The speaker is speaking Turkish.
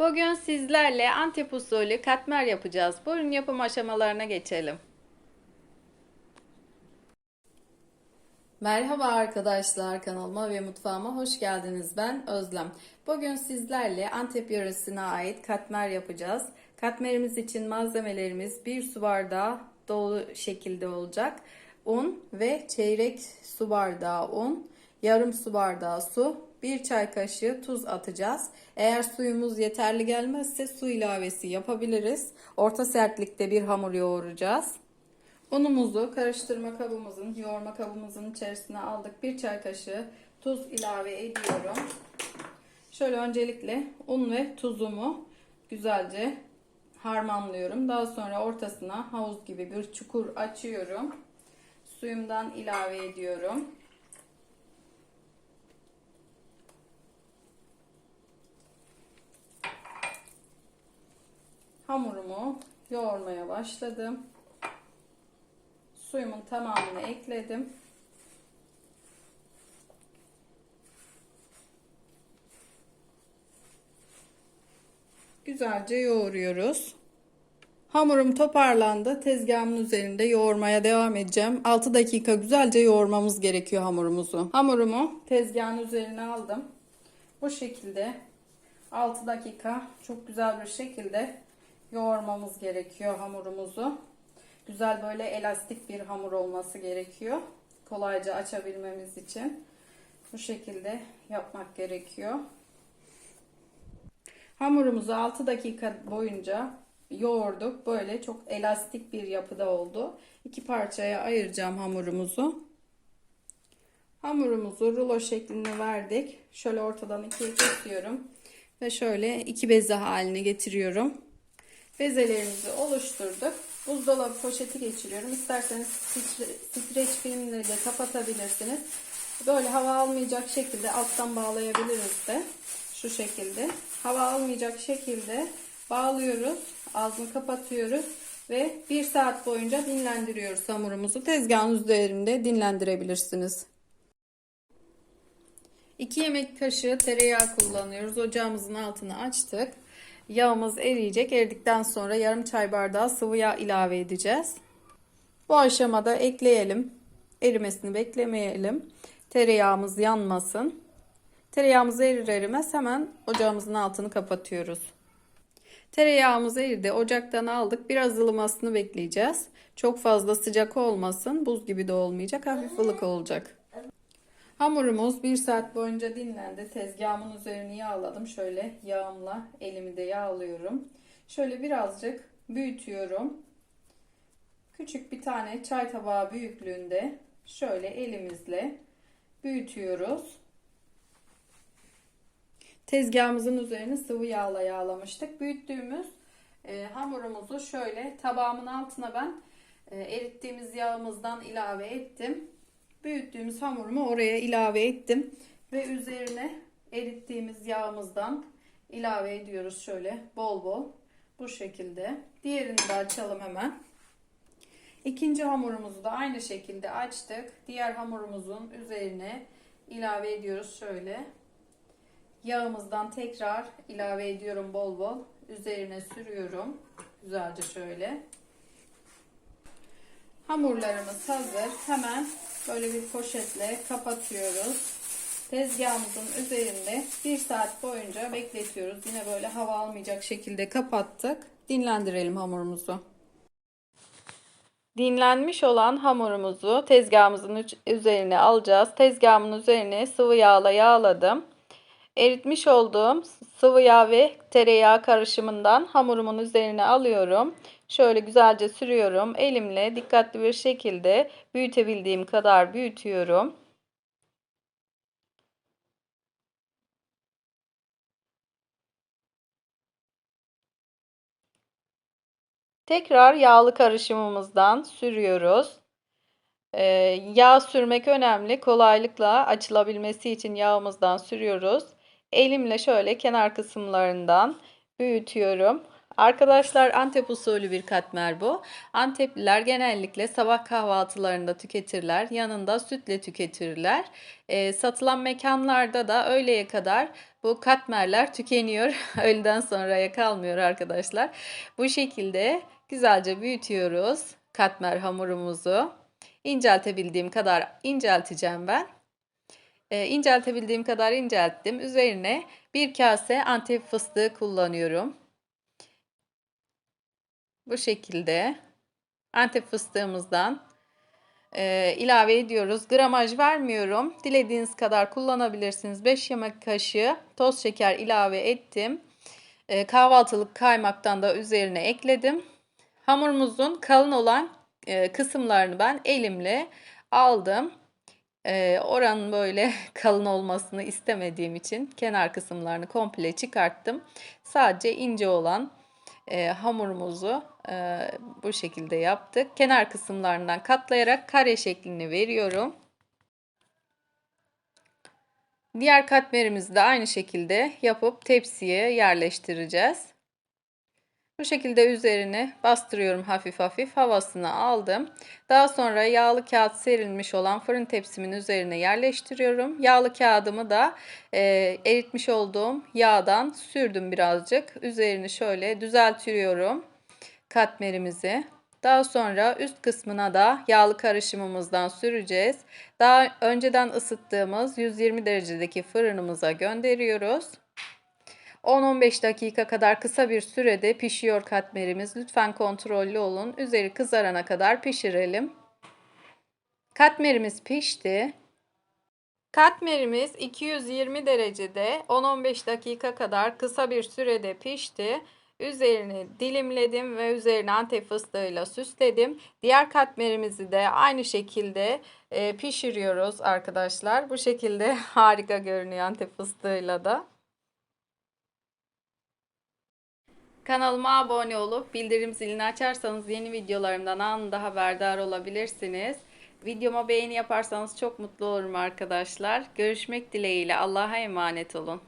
Bugün sizlerle Antep usulü katmer yapacağız. Buyurun yapım aşamalarına geçelim. Merhaba arkadaşlar kanalıma ve mutfağıma hoş geldiniz. Ben Özlem. Bugün sizlerle Antep yöresine ait katmer yapacağız. Katmerimiz için malzemelerimiz 1 su bardağı dolu şekilde olacak. Un ve çeyrek su bardağı un, yarım su bardağı su, 1 çay kaşığı tuz atacağız. Eğer suyumuz yeterli gelmezse su ilavesi yapabiliriz. Orta sertlikte bir hamur yoğuracağız. Unumuzu karıştırma kabımızın, yoğurma kabımızın içerisine aldık. Bir çay kaşığı tuz ilave ediyorum. Şöyle öncelikle un ve tuzumu güzelce harmanlıyorum. Daha sonra ortasına havuz gibi bir çukur açıyorum. Suyumdan ilave ediyorum. Hamurumu yoğurmaya başladım. Suyumun tamamını ekledim. Güzelce yoğuruyoruz. Hamurum toparlandı. Tezgahımın üzerinde yoğurmaya devam edeceğim. 6 dakika güzelce yoğurmamız gerekiyor hamurumuzu. Hamurumu tezgahın üzerine aldım. Bu şekilde 6 dakika çok güzel bir şekilde yoğurmamız gerekiyor hamurumuzu. Güzel böyle elastik bir hamur olması gerekiyor. Kolayca açabilmemiz için bu şekilde yapmak gerekiyor. Hamurumuzu 6 dakika boyunca yoğurduk. Böyle çok elastik bir yapıda oldu. İki parçaya ayıracağım hamurumuzu. Hamurumuzu rulo şeklinde verdik. Şöyle ortadan ikiye kesiyorum. Ve şöyle iki beze haline getiriyorum. Bezelerimizi oluşturduk. Buzdolabı poşeti geçiriyorum. İsterseniz streç filmleri de kapatabilirsiniz. Böyle hava almayacak şekilde alttan bağlayabiliriz de. Şu şekilde. Hava almayacak şekilde bağlıyoruz. Ağzını kapatıyoruz. Ve bir saat boyunca dinlendiriyoruz hamurumuzu. Tezgahın üzerinde dinlendirebilirsiniz. 2 yemek kaşığı tereyağı kullanıyoruz. Ocağımızın altını açtık. Yağımız eriyecek. Eridikten sonra yarım çay bardağı sıvı yağ ilave edeceğiz. Bu aşamada ekleyelim. Erimesini beklemeyelim. Tereyağımız yanmasın. Tereyağımız erir erimez hemen ocağımızın altını kapatıyoruz. Tereyağımız eridi. Ocaktan aldık. Biraz ılımasını bekleyeceğiz. Çok fazla sıcak olmasın. Buz gibi de olmayacak. Hafif ılık olacak. Hamurumuz bir saat boyunca dinlendi. Tezgahımın üzerini yağladım. Şöyle yağımla elimi de yağlıyorum. Şöyle birazcık büyütüyorum. Küçük bir tane çay tabağı büyüklüğünde şöyle elimizle büyütüyoruz. Tezgahımızın üzerini sıvı yağla yağlamıştık. Büyüttüğümüz e, hamurumuzu şöyle tabağımın altına ben e, erittiğimiz yağımızdan ilave ettim. Büyüttüğümüz hamurumu oraya ilave ettim. Ve üzerine erittiğimiz yağımızdan ilave ediyoruz şöyle bol bol. Bu şekilde. Diğerini de açalım hemen. İkinci hamurumuzu da aynı şekilde açtık. Diğer hamurumuzun üzerine ilave ediyoruz şöyle. Yağımızdan tekrar ilave ediyorum bol bol. Üzerine sürüyorum. Güzelce şöyle. Hamurlarımız hazır. Hemen böyle bir poşetle kapatıyoruz. Tezgahımızın üzerinde bir saat boyunca bekletiyoruz. Yine böyle hava almayacak şekilde kapattık. Dinlendirelim hamurumuzu. Dinlenmiş olan hamurumuzu tezgahımızın üzerine alacağız. Tezgahımın üzerine sıvı yağla yağladım. Eritmiş olduğum sıvı yağ ve tereyağı karışımından hamurumun üzerine alıyorum. Şöyle güzelce sürüyorum. Elimle dikkatli bir şekilde büyütebildiğim kadar büyütüyorum. Tekrar yağlı karışımımızdan sürüyoruz. Ee, yağ sürmek önemli. Kolaylıkla açılabilmesi için yağımızdan sürüyoruz. Elimle şöyle kenar kısımlarından büyütüyorum. Arkadaşlar Antep usulü bir katmer bu. Antepliler genellikle sabah kahvaltılarında tüketirler. Yanında sütle tüketirler. E, satılan mekanlarda da öğleye kadar bu katmerler tükeniyor. Öğleden sonraya kalmıyor arkadaşlar. Bu şekilde güzelce büyütüyoruz katmer hamurumuzu. İnceltebildiğim kadar incelteceğim ben. Ee, inceltebildiğim kadar incelttim. Üzerine bir kase antep fıstığı kullanıyorum. Bu şekilde antep fıstığımızdan e, ilave ediyoruz. Gramaj vermiyorum. Dilediğiniz kadar kullanabilirsiniz. 5 yemek kaşığı toz şeker ilave ettim. E, kahvaltılık kaymaktan da üzerine ekledim. Hamurumuzun kalın olan e, kısımlarını ben elimle aldım. E, oranın böyle kalın olmasını istemediğim için kenar kısımlarını komple çıkarttım. Sadece ince olan e, hamurumuzu e, bu şekilde yaptık. Kenar kısımlarından katlayarak kare şeklini veriyorum. Diğer katmerimizi de aynı şekilde yapıp tepsiye yerleştireceğiz. Bu şekilde üzerine bastırıyorum hafif hafif havasını aldım. Daha sonra yağlı kağıt serilmiş olan fırın tepsimin üzerine yerleştiriyorum. Yağlı kağıdımı da e, eritmiş olduğum yağdan sürdüm birazcık. Üzerini şöyle düzeltiyorum katmerimizi. Daha sonra üst kısmına da yağlı karışımımızdan süreceğiz. Daha önceden ısıttığımız 120 derecedeki fırınımıza gönderiyoruz. 10-15 dakika kadar kısa bir sürede pişiyor katmerimiz. Lütfen kontrollü olun. Üzeri kızarana kadar pişirelim. Katmerimiz pişti. Katmerimiz 220 derecede 10-15 dakika kadar kısa bir sürede pişti. Üzerini dilimledim ve üzerine antep fıstığıyla süsledim. Diğer katmerimizi de aynı şekilde e, pişiriyoruz arkadaşlar. Bu şekilde harika görünüyor antep fıstığıyla da. Kanalıma abone olup bildirim zilini açarsanız yeni videolarımdan anında haberdar olabilirsiniz. Videoma beğeni yaparsanız çok mutlu olurum arkadaşlar. Görüşmek dileğiyle Allah'a emanet olun.